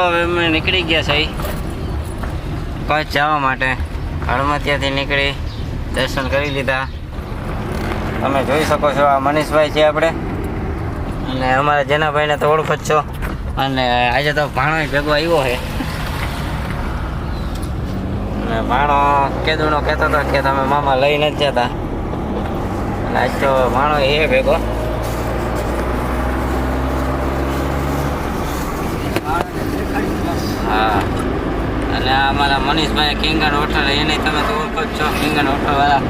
હવે અમે નીકળી ગયા સાઈ કચ્છ જવા માટે. હળમતિયાથી નીકળી દર્શન કરી લીધા. તમે જોઈ શકો છો આ મનીષભાઈ છે આપણે. અને અમારા જેનાભાઈને તો ઓળખો જ છો. અને આજે તો ભાણો ભેગો આવ્યો છે. અને ભાણો કેદુનો કહેતો હતો કે તમે મામા લઈ નથી જતા. અને આજ તો ભાણો એ ભેગો. હા. અને આ અમારા મનીષભાઈ કિંગન હોટલ એને તમે તો ઓળખો જ છો કિંગન હોટલ વાળા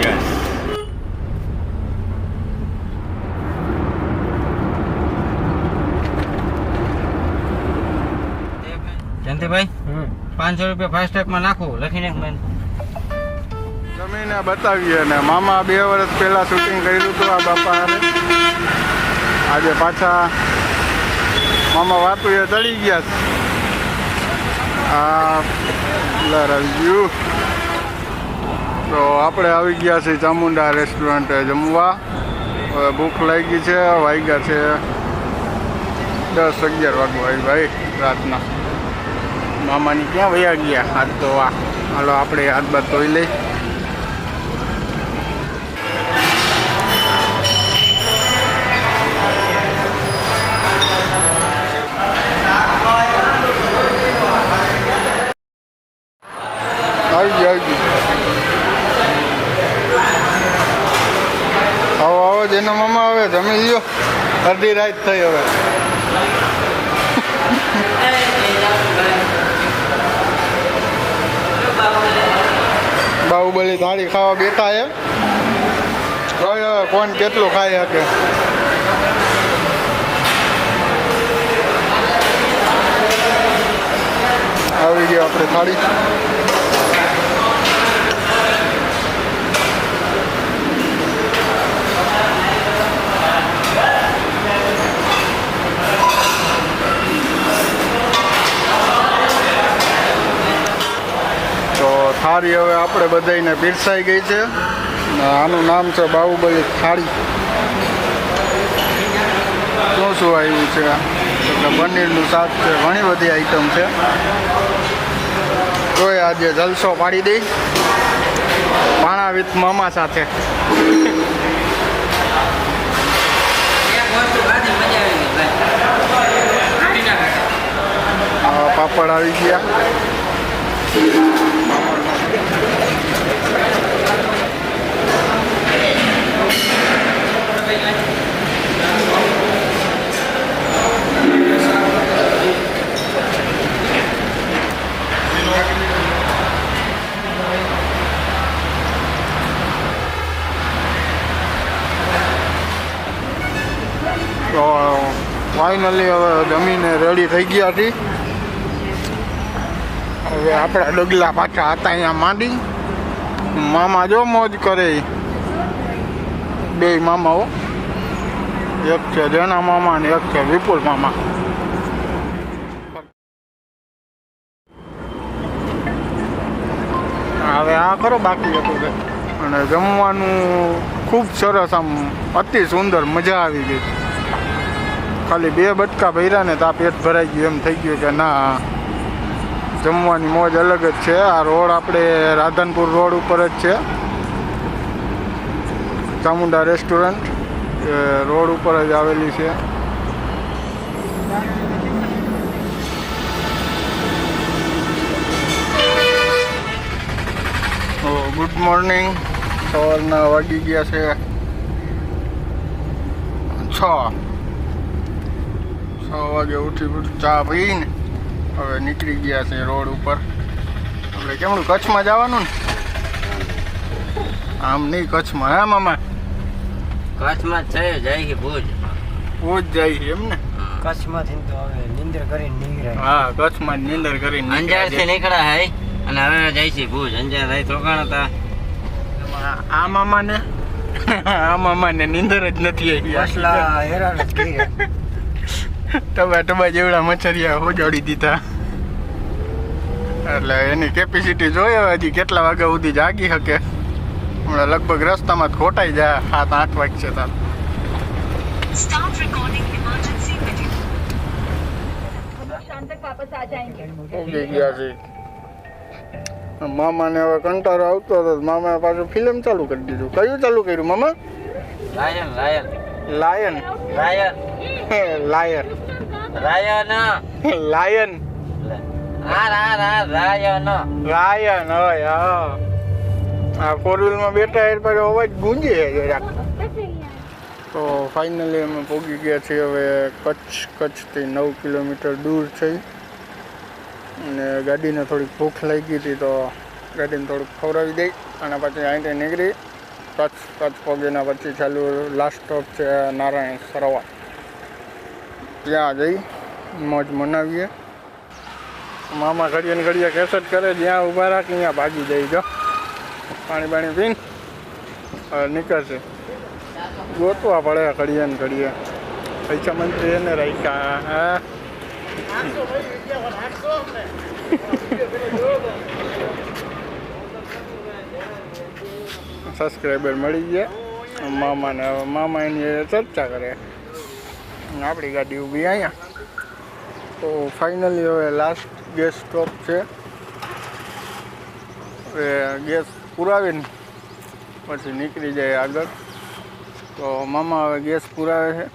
યસ જયંતિભાઈ પાંચસો રૂપિયા ફાસ્ટેગમાં નાખું લખીને બેન જમીને બતાવીએ અને મામા બે વર્ષ પહેલા શૂટિંગ કર્યું હતું આ બાપા આજે પાછા મામા વાતું ચડી ગયા. છે. આ લર આવી ગયું તો આપણે આવી ગયા છીએ ચામુંડા રેસ્ટોરન્ટે જમવા. હવે ભૂખ લાગી છે, વાગ્યા છે દસ અગિયાર વાગવા આવી ભાઈ, રાતના. મામાની ક્યાં વયા ગયા? હાથ આ હાલો, આપણે હાથ બાદ ધોઈ લઈ. જેનો મામા આવે જમી લ્યો અડધી રાત થઈ હવે. બાહુબલી થાળી ખાવા બેઠા હે હવે હવે કોણ કેટલું ખાઈ શકે? આવી ગયો આપણે થાળી. થાળી હવે આપણે બધાને પીરસાઈ ગઈ છે. આનું નામ છે બાહુબલી થાળી. શું શું આવ્યું છે એટલે પનીરનું શાક છે, ઘણી બધી આઈટમ છે. તોય આજે જલસો પાડી દઈ. પાણા વિથ મામા સાથે. પાપડ આવી ગયા. તો ફાઇનલી હવે જમીને રેડી થઈ ગયા હતી હવે આપણા ડગલા પાછા હતા અહીંયા માંડી. મામા જો મોજ કરે. બે મામાઓ. એક છે જેના મામા ને એક છે વિપુલ મામા. હવે આ ખરો બાકી હતું અને જમવાનું ખૂબ સરસ આમ અતિ સુંદર મજા આવી ગઈ. ખાલી બે બટકા ભર્યા ને તો આ પેટ ભરાઈ ગયું, એમ થઈ ગયું કે ના. જમવાની મોજ અલગ જ છે. આ રોડ આપણે રાધનપુર રોડ ઉપર જ છે. ચામુંડા રેસ્ટોરન્ટ. રોડ ઉપર જ આવેલી છે. Good morning. સવારના વાગી ગયા છે છ. છ વાગે ઉઠી ચા પીને હવે નીકળી ગયા છે રોડ ઉપર. આપણે કેમનું કચ્છમાં જવાનું ને? આમ નહીં કચ્છમાં હા મામા? કચ્છમાં જ છે જાય છે ભુજ. ભુજ જાય છે એમ ને? કચ્છમાંથી તો હવે નિંદર કરીને નીકળ્યા. હા કચ્છમાં નિંદર કરીને અંજારથી નીકળ્યા હે અને હવે જાય છે ભુજ. અંજાર રહી રોકાણ હતા. આ મામાને? આ મામાને નીંદર જ નથી આવી. હેરાન જ કરી ટબા ટબા જેવડા મચ્છરિયા હોજાડી દીધા. એટલે એની કેપેસિટી જોઈએ હજી કેટલા વાગ્યા સુધી જાગી શકે. હમણાં લગભગ રસ્તામાં જ ખોટાઈ જાય. સાત આઠ વાગશે તાર. મામા ને હવે કંટારો આવતો હતો. મામા પાછું ફિલ્મ ચાલુ કરી દીધું. કયું ચાલુ કર્યું મામા? Lion lion lion lion liar Ryan. Lion. આ રા રા રાયન. રાયન હોય આ ફોર વ્હીલમાં બેઠા એટલે પછી અવાજ ગુંજે જરાક. તો ફાઇનલી અમે પહોંચી ગયા છીએ હવે કચ્છ કચ્છથી નવ કિલોમીટર દૂર છે. અને ગાડીને થોડીક ભૂખ લાગી હતી તો ગાડીને થોડુંક ખવડાવી દઈ અને પછી અહીંથી નીકળી. કચ્છ કચ્છ પગીના પછી ચાલુ લાસ્ટ સ્ટોપ છે નારાયણ સરોવર. ત્યાં જઈ, મોજ મનાવીએ. મામા ઘડીએ ને ઘડીએ કેસેટ કરે, જ્યાં ઊભા રાખી, ત્યાં ભાગી જાય, જો. પાણી પાણી પીને, હવે નીકળશે. ગોતવા પડે ઘડીએ ને ઘડીએ. પૈસા મંત્રી એને રાખ્યા. હા. સબસ્ક્રાઈબર મળી ગયા. મામાને મામા એની ચર્ચા કરે. આપણી ગાડી ઊભી અહીંયા. તો ફાઇનલી હવે લાસ્ટ ગેસ સ્ટોપ છે. હવે ગેસ પુરાવીને પછી નીકળી જાય આગળ. તો મામા હવે ગેસ પુરાવે છે.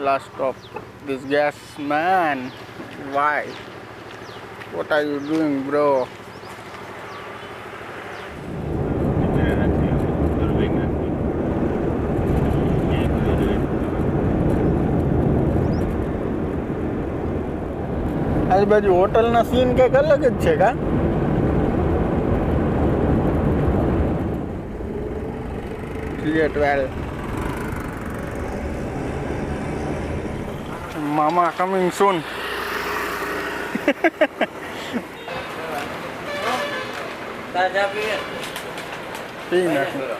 Last stop this gas man why what are you doing bro આજુબાજુ હોટલના સીન કંઈક અલગ જ છે કા? મામા કમિંગ સૂન પી નાખી.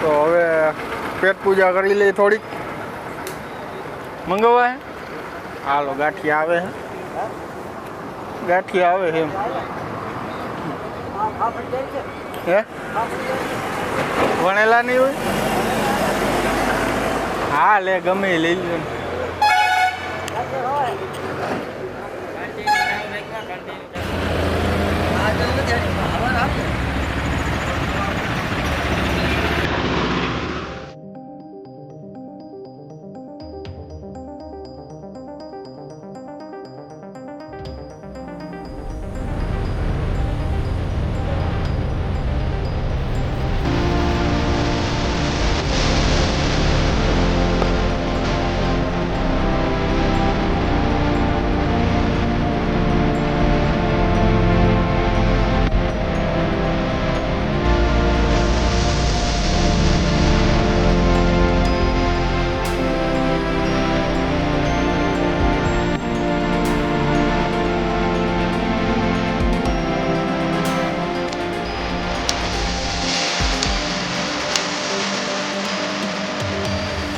તો હવે પેટ પૂજા કરી લઈ થોડીક. મંગાવાય હાલો ગાંઠી આવે હે. ગાંઠી આવે છે હે? વણેલા નહીં હોય? હા, લે, ગમે લઈ લે